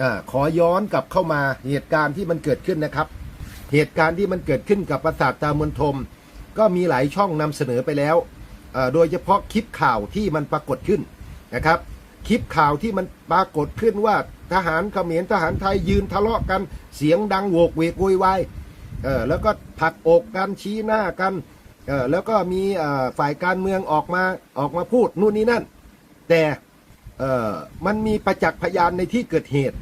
อขอย้อนกลับเข้ามาเหตุการณ์ที่มันเกิดขึ้นนะครับ เหตุการณ์ที่มันเกิดขึ้นกับปราสาทตามนทม ก็มีหลายช่องนำเสนอไปแล้ว โดยเฉพาะคลิปข่าวที่มันปรากฏขึ้นนะครับ คลิปข่าวที่มันปรากฏขึ้นว่าทหารเขมรทหารไทยยืนทะเลาะกันเสียงดังโวกเวกโวยวายเออแล้วก็ผลักอกกันชี้หน้ากันเออแล้วก็มีฝ่ายการเมืองออกมาออกมาพูดนู่นนี่นั่น แต่มันมีประจักษ์พยานในที่เกิดเหตุ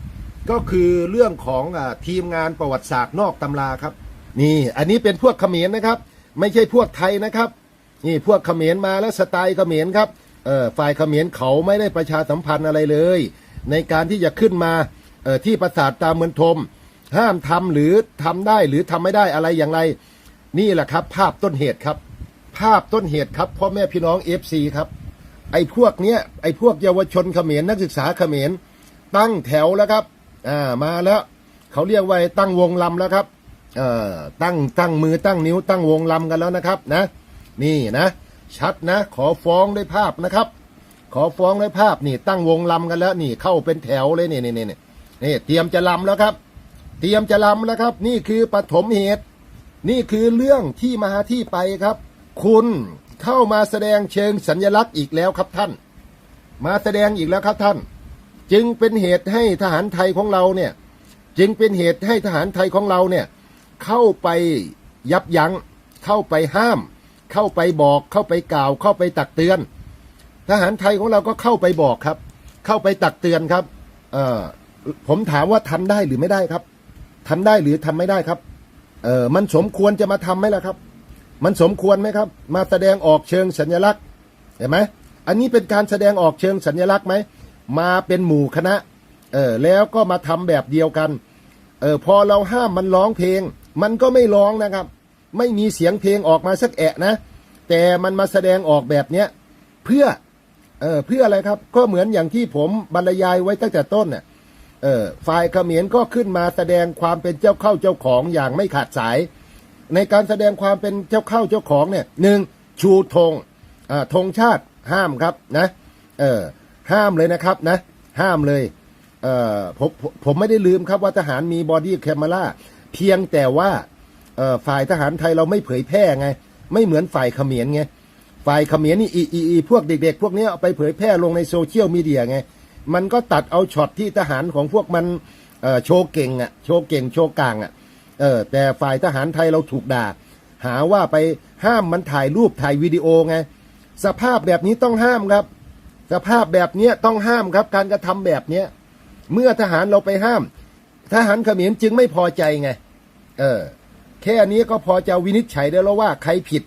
ก็คือเรื่องของอทีมงานประวัติศาสตร์นอกตำราครับ นี่อันนี้เป็นพวกเขมรนะครับ ไม่ใช่พวกไทยนะครับ นี่พวกเขมรมาแล้วสไตล์เขมรครับฝ่ายเขมรเขาไม่ได้ประชาสัมพันธ์อะไรเลย ในการที่จะขึ้นมาที่ปราสาทตามเมืองทม ห้ามทำหรือทำได้หรือทำไม่ได้อะไรอย่างไร นี่แหละครับ ภาพต้นเหตุครับ ภาพต้นเหตุครับพ่อแม่พี่น้องเอฟซีครับไอ้พวกเนี้ยไอ้พวกเยาวชนเขมรนักศึกษาเขมรตั้งแถวแล้วครับ อ่ามาแล้วเขาเรียกว่าตั้งวงลำแล้วครับเอ่อตั้งตั้งมือตั้งนิ้วตั้งวงลำกันแล้วนะครับนะ นี่นะ ชัดนะ ขอฟ้องด้วยภาพนะครับ ขอฟ้องด้วยภาพนี่ ตั้งวงลำกันแล้ว นี่เข้าเป็นแถวเลยนี่นี่นี่นี่เตรียมจะลำแล้วครับ เตรียมจะลำแล้วครับ นี่คือปฐมเหตุ นี่คือเรื่องที่มาที่ไปครับ คุณเข้ามาแสดงเชิงสัญลักษณ์อีกแล้วครับท่าน มาแสดงอีกแล้วครับท่าน จึงเป็นเหตุให้ทหารไทยของเราเนี่ยจึงเป็นเหตุให้ทหารไทยของเราเนี่ยเข้าไปยับยัง้ง เข้าไปห้าม เข้าไปบอกเข้าไปกล่าว เข้าไปตักเตือน ทหารไทยของเราก็เข้าไปบอกครับ เข้าไปตักเตือนครับเออผมถามว่าทำได้หรือไม่ได้ครับทำได้หรือทำไม่ได้ครับเออมันสมควรจะมาทำไหมล่ะครับ มันสมควรไหมครับ มาแสดงออกเชิงสัญลักษณ์เห็นไหมอันนี้เป็นการแสดงออกเชิงสัญลักษณ์ไหม มาเป็นหมู่คณะ เออแล้วก็มาทำแบบเดียวกัน เออพอเราห้ามมันร้องเพลง มันก็ไม่ร้องนะครับ ไม่มีเสียงเพลงออกมาสักแอะนะ แต่มันมาแสดงออกแบบเนี้ยเพื่อ เออเพื่ออะไรครับ ก็เหมือนอย่างที่ผมบรรยายไว้ตั้งแต่ต้นเน่ะเออฝ่ายเขมรก็ขึ้นมาแสดงความเป็นเจ้าเข้าเจ้าของอย่างไม่ขาดสาย ในการแสดงความเป็นเจ้าเข้าเจ้าของเนี่ยหนึ่งชูธงอ่าธงชาติห้ามครับนะ เออ ห้ามเลยนะครับนะ ห้ามเลยเออผมผมไม่ได้ลืมครับว่าทหารมีบอดี้แคม e ราเพียงแต่ว่าเอ่อฝ่ายทหารไทยเราไม่เผยแพร่ไง ไม่เหมือนฝ่ายเขมรไงฝ่ายเขมรนี่อีอีอีพวกเด็กๆ พวกนี้เอาไปเผยแพร่ลงในโซเชียลมีเดียไง มันก็ตัดเอาช็อตที่ทหารของพวกมันเออโชว์เก่งอะโชว์เก่งโชว์กลางอะเออแต่ฝ่ายทหารไทยเราถูกด่า หาว่าไปห้ามมันถ่ายรูปถ่ายวิดีโอไง สภาพแบบนี้ต้องห้ามครับ สภาพแบบเนี้ต้องห้ามครับ การกระทำแบบเนี้ยเมื่อทหารเราไปห้าม ทหารเขมรจึงไม่พอใจไง เออ แค่นี้ก็พอจะวินิจฉัยได้แล้วว่า ใครผิด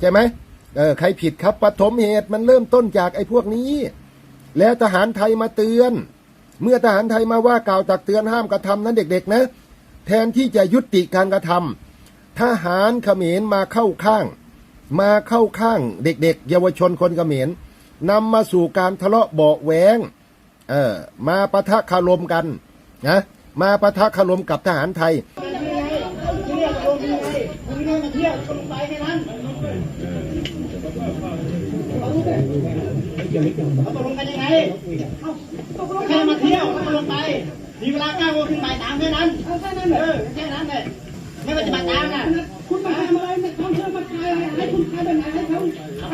ใช่ไหมเออใครผิดครับปฐมเหตุมันเริ่มต้นจากไอ้พวกนี้ แล้วทหารไทยมาเตือน เมื่อทหารไทยมาว่ากล่าวตักเตือนห้ามกระทำนั้นเด็ก ๆ นะ แทนที่จะยุติการกระทำทหารเขมรมาเข้าข้าง มาเข้าข้างเด็ก ๆ เยาวชนคนเขมร นำมาสู่การทะเลาะเบาแหวงเออมาปะทะคารมกันนะมาปะทะคารมกับทหารไทยเรียกลงยังไงคุณไม่ได้มาเที่ยวลงไปแค่นั้นเขาตกลงกันยังไงตกลงแค่มาเที่ยวลงไป มีเวลาเก้าโมงถึงบ่ายสามแค่นั้นแค่นั้นเออแค่นั้นเลยไม่ปฏิบัติตามนะ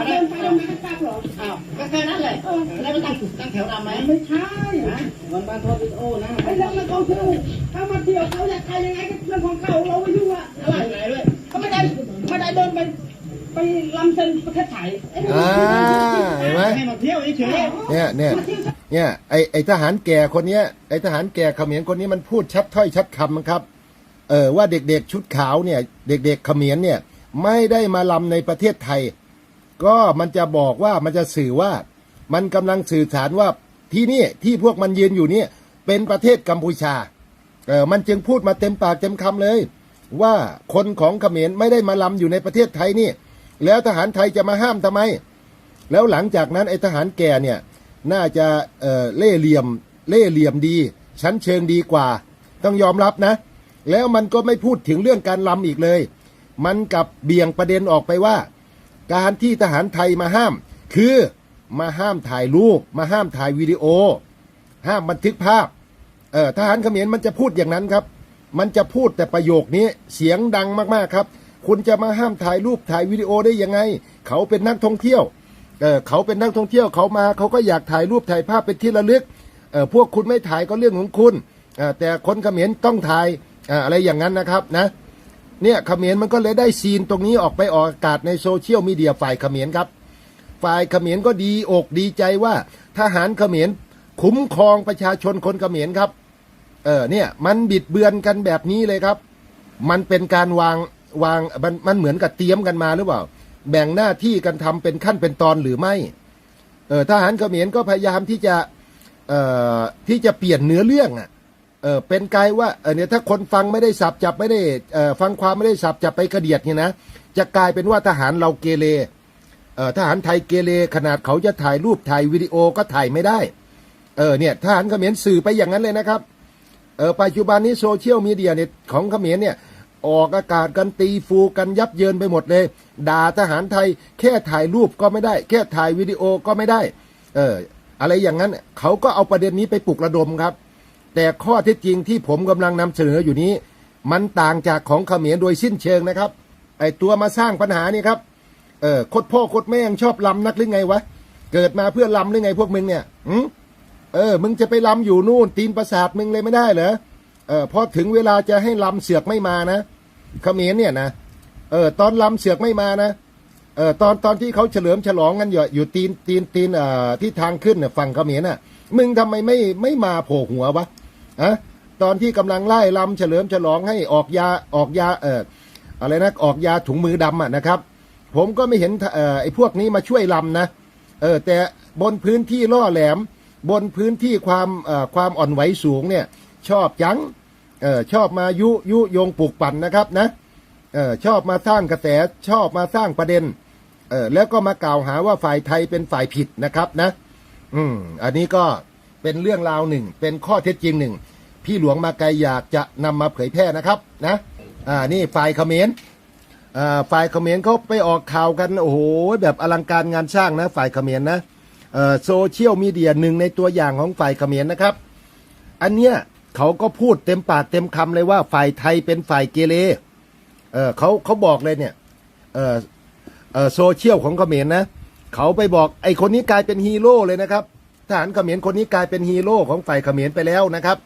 เอาเดินไปยังไงก็กลับเหรออ้าวก็แค่นั้นเลยแล้วมันตั้งตั้งแถวดำไหมไม่ใช่วันบ้านทอดวิดีโอนะไอ้เรื่องนั้นเขาคือถ้ามาเที่ยวเขาอยากไปยังไงก็เรื่องของเขาเราไม่ยุ่งอะอะไรไหนด้วยเขาไม่ได้ไม่ได้เดินไปไปลำเซ็นประเทศไทยไอ้นี่อ่าเห็นไหมให้มาเที่ยวเฉยเนี่ยเนี่ยเนี่ยไอไอทหารแก่คนเนี้ยไอทหารแก่เขมรคนนี้มันพูดชัดถ้อยชัดคำครับ เออว่าเด็กๆชุดขาวเนี่ย เด็กๆเขมรเนี่ย ไม่ได้มาลำในประเทศไทย ก็มันจะบอกว่ามันจะสื่อว่ามันกำลังสื่อสารว่าที่นี่ที่พวกมันยืนอยู่เนี่ยเป็นประเทศกัมพูชาเออมันจึงพูดมาเต็มปากเต็มคำเลย ว่าคนของเขมรไม่ได้มาลำอยู่ในประเทศไทยนี่ แล้วทหารไทยจะมาห้ามทำไม แล้วหลังจากนั้นไอ้ทหารแก่เนี่ยน่าจะเออเล่เหลี่ยมเล่เหลี่ยมดี ชั้นเชิงดีกว่า ต้องยอมรับนะ แล้วมันก็ไม่พูดถึงเรื่องการลำอีกเลย มันกับเบี่ยงประเด็นออกไปว่า การที่ทหารไทยมาห้าม คือมาห้ามถ่ายรูป มาห้ามถ่ายวิดีโอ ห้ามบันทึกภาพเออทหารเขมรมันจะพูดอย่างนั้นครับ มันจะพูดแต่ประโยคนี้เสียงดังมากๆครับ คุณจะมาห้ามถ่ายรูปถ่ายวิดีโอได้ยังไง เขาเป็นนักท่องเที่ยวเออเขาเป็นนักท่องเที่ยวเขามาเขาก็อยากถ่ายรูปถ่ายภาพเป็นที่ระลึกเออพวกคุณไม่ถ่ายก็เรื่องของคุณเออแต่คนเขมรต้องถ่ายอ่ออะไรอย่างนั้นนะครับนะ เนี่ยเขมรมันก็เลยได้ซีนตรงนี้ออกไปออกอากาศในโซเชียลมีเดียฝ่ายเขมรครับ ฝ่ายเขมรก็ดีอกดีใจว่า ทหารเขมรคุ้มครองประชาชนคนเขมรครับ เออเนี่ยมันบิดเบือนกันแบบนี้เลยครับ มันเป็นการวางวางมันมันเหมือนกับเตรียมกันมาหรือเปล่า แบ่งหน้าที่กันทำเป็นขั้นเป็นตอนหรือไม่ เออทหารเขมรก็พยายามที่จะเอ่อที่จะเปลี่ยนเนื้อเรื่องอะ เออเป็นกายว่าเออเนี่ยถ้าคนฟังไม่ได้สับจับไม่ได้เอ่อฟังความไม่ได้สับจับไปกระเดียดเนี่ยนะจะกลายเป็นว่าทหารเราเกเรเออทหารไทยเกเรขนาดเขาจะถ่ายรูปถ่ายวิดีโอก็ถ่ายไม่ได้เออเนี่ยทหารเขมรสื่อไปอย่างนั้นเลยนะครับเออปัจจุบันนี้โซเชียลมีเดียเนี่ยของเขมรเนี่ยออกอากาศกันตีฟูกันยับเยินไปหมดเลย ด่าทหารไทยแค่ถ่ายรูปก็ไม่ได้ แค่ถ่ายวิดีโอก็ไม่ได้ เอออะไรอย่างนั้นเขาก็เอาประเด็นนี้ไปปลุกระดมครับ แต่ข้อเท็จจริงที่ผมกำลังนำเสนออยู่นี้ มันต่างจากของเขมรโดยสิ้นเชิงนะครับ ไอตัวมาสร้างปัญหานี่ครับ เออคตรพ่อคตรแม่งชอบลำนักหรือไงวะ เกิดมาเพื่อลำหรือไงพวกมึงเนี่ยหืมเออ มึงจะไปลำอยู่นู่นตีนประสาทมึงเลยไม่ได้เหรอ เออพอถึงเวลาจะให้ลำเสือกไม่มานะ เขมรเนี่ยนะ เออ ตอนลำเสือกไม่มานะ เออตอนตอนที่เขาเฉลิมฉลองกันอยู่อยู่ตีนตีนตีนเอ่อที่ทางขึ้นเนี่ยฝั่งเขมรน่ะ มึงทำไมไม่ไม่มาโผล่หัววะ อะตอนที่กำลังไล่ลำเฉลิมฉลองให้ออกยาออกยาเอออะไรนะออกยาถุงมือดำอะนะครับ ผมก็ไม่เห็นเอ่อไอ้พวกนี้มาช่วยลำนะเออแต่บนพื้นที่ล่อแหลม บนพื้นที่ความเอ่อความอ่อนไหวสูงเนี่ย ชอบจังเออชอบมายุยุยงปลูกปั่นนะครับนะเออชอบมาสร้างกระแสชอบมาสร้างประเด็นเออแล้วก็มากล่าวหาว่าฝ่ายไทยเป็นฝ่ายผิดนะครับนะ อืม อันนี้ก็ เป็นเรื่องราวหนึ่ง เป็นข้อเท็จจริงหนึ่ง พี่หลวงมาไกลอยากจะนำมาเผยแพร่นะครับนะอ่านี่ฝ่ายเขมรอ่าฝ่ายเขมรเขาไปออกข่าวกันโอ้โหแบบอลังการงานสร้างนะฝ่ายเขมรนะเอ่อโซเชียลมีเดียหนึ่งในตัวอย่างของฝ่ายเขมรนะครับ อันเนี้ยเขาก็พูดเต็มปากเต็มคำเลยว่าฝ่ายไทยเป็นฝ่ายเกเรเออเขาเขาบอกเลยเนี่ยเออเออโซเชียลของเขมรนะเขาไปบอกไอคนนี้กลายเป็นฮีโร่เลยนะครับ ทหารเขมรคนนี้กลายเป็นฮีโร่ของฝ่ายเขมรไปแล้วนะครับ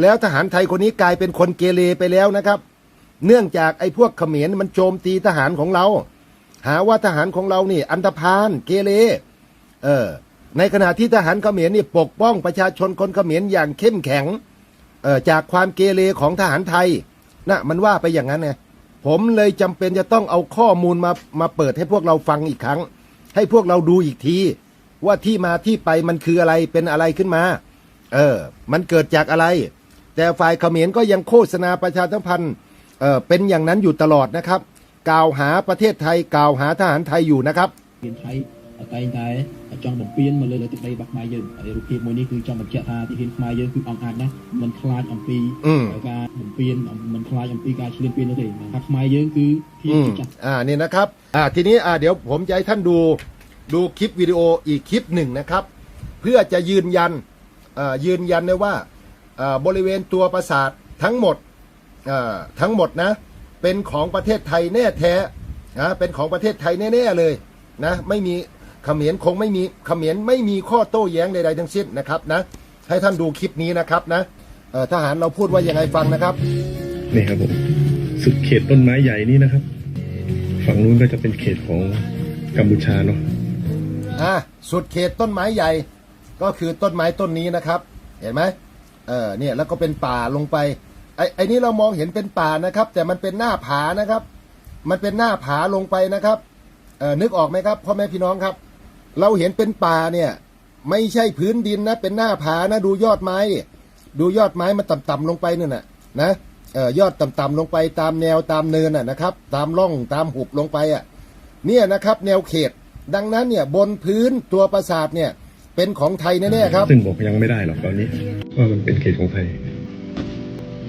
แล้วทหารไทยคนนี้กลายเป็นคนเกเรไปแล้วนะครับ เนื่องจากไอ้พวกเขมรมันโจมตีทหารของเรา หาว่าทหารของเรานี่ อันธพาลเกเรเออในขณะที่ทหารเขมรนี่ปกป้องประชาชนคนเขมรอย่างเข้มแข็งเออจากความเกเรของทหารไทยนะมันว่าไปอย่างนั้นไงผมเลยจำเป็นจะต้องเอาข้อมูลมามาเปิดให้พวกเราฟังอีกครั้ง ให้พวกเราดูอีกที ว่าที่มาที่ไปมันคืออะไรเป็นอะไรขึ้นมา เออ มันเกิดจากอะไร แต่ฝ่ายเขมรก็ยังโฆษณาประชาสัมพันธ์เออเป็นอย่างนั้นอยู่ตลอดนะครับ กล่าวหาประเทศไทยกล่าวหาทหารไทยอยู่นะครับ មានថៃតែងតែចង់បំពេញមកលើលើទឹកដីរបស់ខ្មែរយើងហើយរូបភាពមួយនេះគឺចង់បញ្ជាក់ថាទីហ៊ានខ្មែរយើងគឺអង្គអាចណាស់មិនខ្លាចអំពី อืม ការបំពេញមិនខ្លាចអំពីការឈ្លានពាននោះទេថាខ្មែរយើងគឺធៀប อืม ជាចាស់ อ่านี่นะครับ อ่าทีนี้อ่าเดี๋ยวผมจะให้ท่านดู ดูคลิปวิดีโออีกคลิปหนึ่งนะครับ เพื่อจะยืนยันยืนยันได้ว่าบริเวณตัวปราสาททั้งหมดทั้งหมดนะ เป็นของประเทศไทยแน่แท้นะเป็นของประเทศไทยแน่ๆเลยนะไม่มีเขมรคงไม่มีเขมรไม่มีข้อโต้แย้งใดๆทั้งสิ้นนะครับนะให้ท่านดูคลิปนี้นะครับนะทหารเราพูดว่ายังไงฟังนะครับนี่ครับผมสุดเขตต้นไม้ใหญ่นี่นะครับ ฝั่งนู้นก็จะเป็นเขตของกัมพูชาเนาะ อะสุดเขตต้นไม้ใหญ่ก็คือต้นไม้ต้นนี้นะครับ เห็นไหมเออเนี่ยแล้วก็เป็นป่าลงไปไอ้ไอ้นี่เรามองเห็นเป็นป่านะครับ แต่มันเป็นหน้าผานะครับ มันเป็นหน้าผาลงไปนะครับเออนึกออกไหมครับพ่อแม่พี่น้องครับ เราเห็นเป็นป่าเนี่ย ไม่ใช่พื้นดินนะเป็นหน้าผานะดูยอดไม้ดูยอดไม้มันต่ำๆลงไปนั่นน่ะนะเออยอดต่ำๆลงไปตามแนวตามเนินน่ะนะครับ ตามร่องตามหุบลงไปอะเนี่ยนะครับ แนวเขต ดังนั้นเนี่ยบนพื้นตัวปราสาทเนี่ยเป็นของไทยแน่ๆครับ ซึ่งบอกยังไม่ได้หรอกตอนนี้ว่ามันเป็นเขตของไทย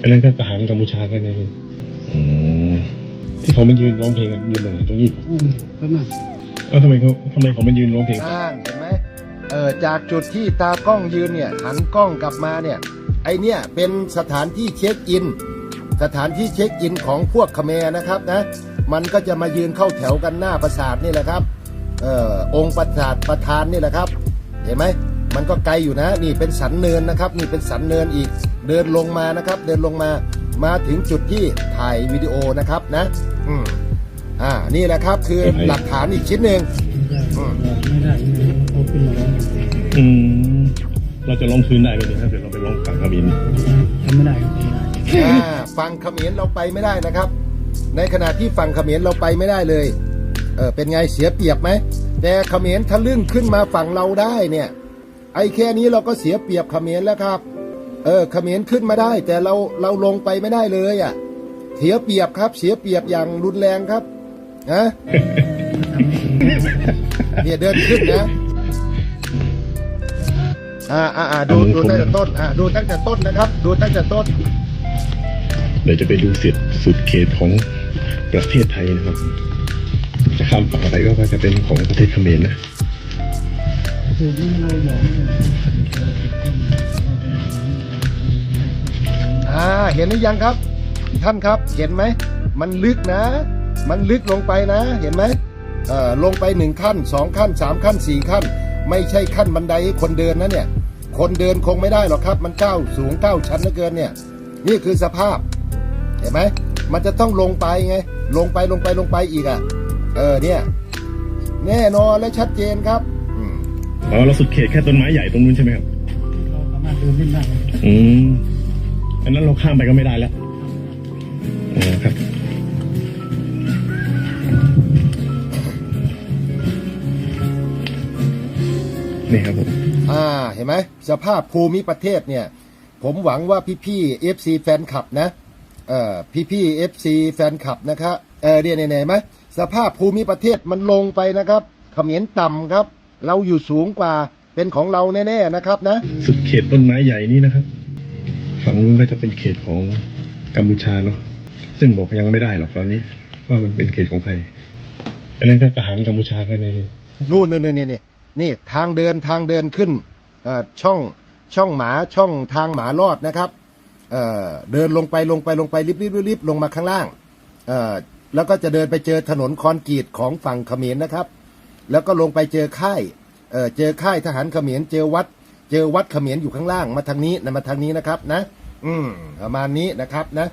อันนั้นก็ทหารกัมพูชากันเองอืมที่เขามายืนร้องเพลงกันยืนตรงไหนตรงนี้ครับណាเอ้าทำไมเขาทำไมเขามายืนร้องเพลงอ้างเห็นไหมเออจากจุดที่ตากล้องยืนเนี่ยหันกล้องกลับมาเนี่ยไอเนี่ยเป็นสถานที่เช็คอิน สถานที่เช็คอินของพวกเขมรนะครับนะมันก็จะมายืนเข้าแถวกันหน้าปราสาทนี่แหละครับ เอ่อองค์ปราสาทประธานนี่แหละครับ เห็นไหมมันก็ไกลอยู่นะ นี่เป็นสันเนินนะครับ นี่เป็นสันเนินอีกเดินลงมานะครับ เดินลงมามาถึงจุดที่ถ่ายวิดีโอนะครับนะ อืมอ่านี่แหละครับคือหลักฐานอีกชิ้นหนึ่งอืมอืมเราจะลงคืนได้ไหมเนี่ยถ้าเกิดเราไปลงฝั่งเขมินอ่าฝั่งเขมรเราไปไม่ได้นะครับ ในขณะที่ฝั่งเขมรเราไปไม่ได้เลย เออเป็นไงเสียเปรียบไหมแต่เขมรทะลึ่งขึ้นมาฝั่งเราได้เนี่ย ไอ้แค่นี้เราก็เสียเปรียบเขมรแล้วครับ เออเขมรขึ้นมาได้ แต่เราเราลงไปไม่ได้เลยอะ เสียเปรียบครับ เสียเปรียบอย่างรุนแรงครับนะเนี่ยเดินขึ้นนะอ่าอ่าอ่าดูดูตั้งแต่ต้นอ่าดูตั้งแต่ต้นนะครับ ดูตั้งแต่ต้น เดี๋ยวจะไปดูสุดสุดเขตของประเทศไทยนะครับ จะข้ามฝั่งไปก็จะเป็นของประเทศเขมรนะอ่าเห็นหรือยังครับ ท่านครับเห็นไหม มันลึกนะ มันลึกลงไปนะ เห็นไหมเอ่อลงไปหนึ่งขั้นสองขั้นสามขั้นสี่ขั้น ไม่ใช่ขั้นบันไดให้คนเดินนะเนี่ย คนเดินคงไม่ได้หรอกครับ มันก้าวสูงก้าวชั้นเหลือเกินเนี่ย นี่คือสภาพ เห็นไหมมันจะต้องลงไปไง ลงไปลงไปลงไปอีกอะ เออเนี่ย แน่นอนและชัดเจนครับอืมอ๋อเราสุดเขตแค่ต้นไม้ใหญ่ตรงนู้นใช่ไหมครับอืมอันนั้นเราข้ามไปก็ไม่ได้แล้วอ๋อครับนี่ครับผมอ่าเห็นไหมสภาพภูมิประเทศเนี่ย ผมหวังว่าพี่พี่เอฟซีแฟนคลับนะเอ่อพี่พี่เอฟซีแฟนคลับนะครับเออเรียนไหนไหม สภาพภูมิประเทศมันลงไปนะครับเขมรต่ำครับ เราอยู่สูงกว่าเป็นของเราแน่ๆนะครับนะ สุดเขตต้นไม้ใหญ่นี่นะครับ ฝั่งนู้นก็จะเป็นเขตของกัมพูชาเนาะซึ่งบอกยังไม่ได้หรอกตอนนี้ ว่ามันเป็นเขตของใครอันนั้นก็ทหารกัมพูชาก็ในนู่นนู่นนี่นี่นี่ทางเดินทางเดินขึ้นเอ่อช่องช่องหมาช่องทางหมาลอดนะครับเอ่อเดินลงไปลงไปลงไปริบริบริบริบลงมาข้างล่างเอ่อ แล้วก็จะเดินไปเจอถนนคอนกรีตของฝั่งเขมรนะครับ แล้วก็ลงไปเจอค่ายเอ่อเจอค่ายทหารเขมรเจอวัด เจอวัดเขมรอยู่ข้างล่างมาทางนี้นะมาทางนี้นะครับนะ อืมประมาณนี้นะครับนะ